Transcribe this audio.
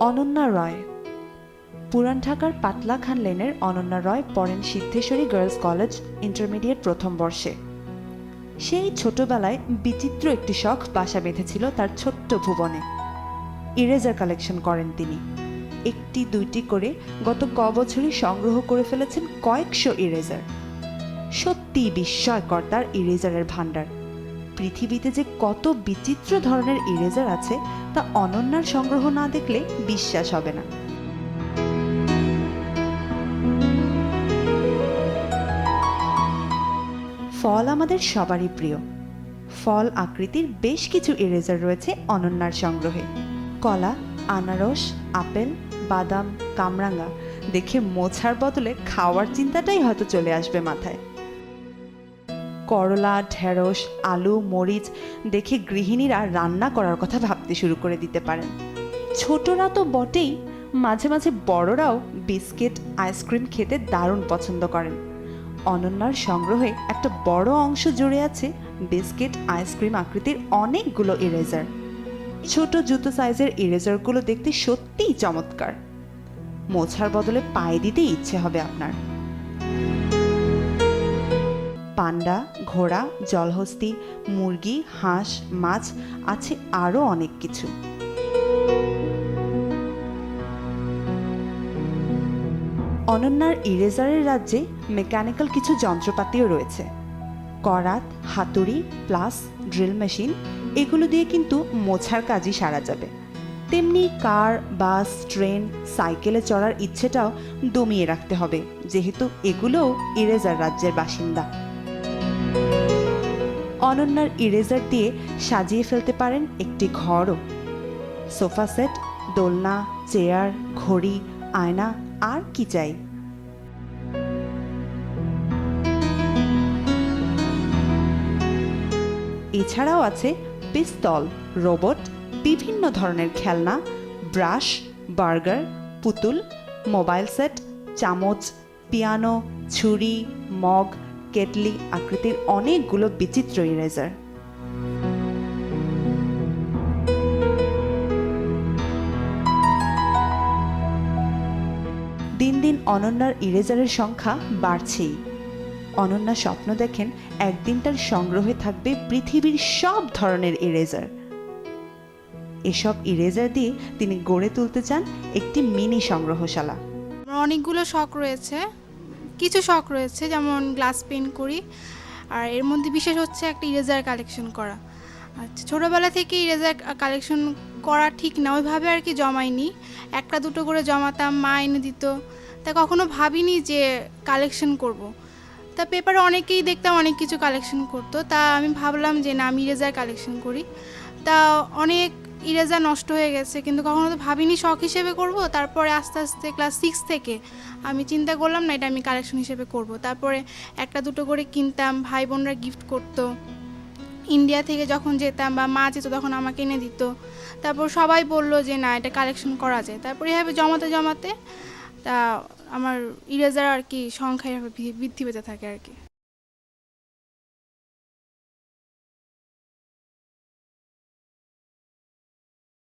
অনন্যা রয়। পুরান ঢাকার পাতলা খান লেনের অনন্যা রয় পড়েন সিদ্ধেশ্বরী গার্লস কলেজ ইন্টারমিডিয়েট প্রথম বর্ষে। সেই ছোটবেলায় বিচিত্র একটি শখ বাসা বেঁধেছিল তার ছোট্ট ভুবনে। ইরেজার কালেকশন করেন তিনি। একটি দুইটি করে গত ক বছরই সংগ্রহ করে ফেলেছেন কয়েকশো ইরেজার। সত্যি বিস্ময়কর তার ইরেজারের ভাণ্ডার। পৃথিবীতে যে কত বিচিত্র ধরনের ইরেজার আছে তা অনন্যার সংগ্রহ না দেখলে বিশ্বাস হবে না। ফল আমাদের সবারই প্রিয়। ফল আকৃতির বেশ কিছু ইরেজার রয়েছে অনন্যার সংগ্রহে। কলা, আনারস, আপেল, বাদাম কামরাঙ্গা দেখে মোছার বদলে খাওয়ার চিন্তাটাই হয়তো চলে আসবে মাথায়। করলা, ঢেঁড়স, আলু, মরিচ দেখে গৃহিণীরা রান্না করার কথা ভাবতে শুরু করে দিতে পারেন। ছোটরা তো বটেই, মাঝে মাঝে বড়রাও বিস্কিট, আইসক্রিম খেতে দারুণ পছন্দ করেন। অনন্যার সংগ্রহে একটা বড় অংশ জুড়ে আছে বিস্কিট, আইসক্রিম আকৃতির অনেকগুলো ইরেজার। ছোট জুতো সাইজের ইরেজারগুলো দেখতে সত্যিই চমৎকার। মোছার বদলে পায়ে দিতে ইচ্ছে হবে আপনার। পান্ডা, ঘোড়া, জলহস্তি, মুরগি, হাঁস, মাছ আছে আরও অনেক কিছু। অনন্যার ইরেজারের রাজ্যে মেকানিক্যাল কিছু যন্ত্রপাতিও রয়েছে। করাত, হাতুড়ি, প্লাস, ড্রিল মেশিন, এগুলো দিয়ে কিন্তু মোছার কাজই সারা যাবে। তেমনি কার, বাস, ট্রেন, সাইকেলে চড়ার ইচ্ছেটাও দমিয়ে রাখতে হবে, যেহেতু এগুলোও ইরেজার রাজ্যের বাসিন্দা। অনন্যার ইরেজার দিয়ে সাজিয়ে ফেলতে পারেন একটি ঘরও। সোফা সেট, দোলনা, চেয়ার, ঘড়ি, আয়না, আর কি চাই। এছাড়াও আছে পিস্তল, রোবট, বিভিন্ন ধরনের খেলনা, ব্রাশ, বার্গার, পুতুল, মোবাইল সেট, চামচ, পিয়ানো, ছুরি, মগ কেটলি আকৃতির অনেকগুলো বিচিত্র ইরেজার দিন দিন অনন্যার ইরেজারের সংখ্যা বাড়ছেই। অনন্যা স্বপ্ন দেখেন একদিন তার সংগ্রহে থাকবে পৃথিবীর সব ধরনের ইরেজার এসব ইরেজার দিয়ে তিনি গড়ে তুলতে চান একটি মিনি সংগ্রহশালা। অনেকগুলো শখ রয়েছে। কিছু শখ রয়েছে, যেমন গ্লাস পেন করি, আর এর মধ্যে বিশেষ হচ্ছে একটা ইরেজার কালেকশন করা। আচ্ছা ছোটোবেলা থেকে ইরেজার কালেকশন করা ঠিক না, ওইভাবে আর কি জমাইনি। একটা দুটো করে জমাতাম, মা এনে দিত। তা কখনো ভাবিনি যে কালেকশন করব। তা পেপারে অনেকেই দেখতাম অনেক কিছু কালেকশন করতো। তা আমি ভাবলাম যে না, আমি ইরেজার কালেকশন করি। তা অনেক ইরেজার নষ্ট হয়ে গেছে, কিন্তু কখনো তো ভাবিনি শখ হিসেবে করব। তারপরে আস্তে আস্তে ক্লাস সিক্স থেকে আমি চিন্তা করলাম, না, এটা আমি কালেকশন হিসেবে করব। তারপরে একটা দুটো করে কিনতাম ভাই বোনরা গিফট করতো। ইন্ডিয়া থেকে যখন যেতাম বা মা যেত তখন আমাকে এনে দিত। তারপর সবাই বলল যে, না, এটা কালেকশন করা যায়। তারপরে এভাবে জমাতে জমাতে তা আমার ইরেজার আর কি সংখ্যা বৃদ্ধি পেতে থাকে আর কি।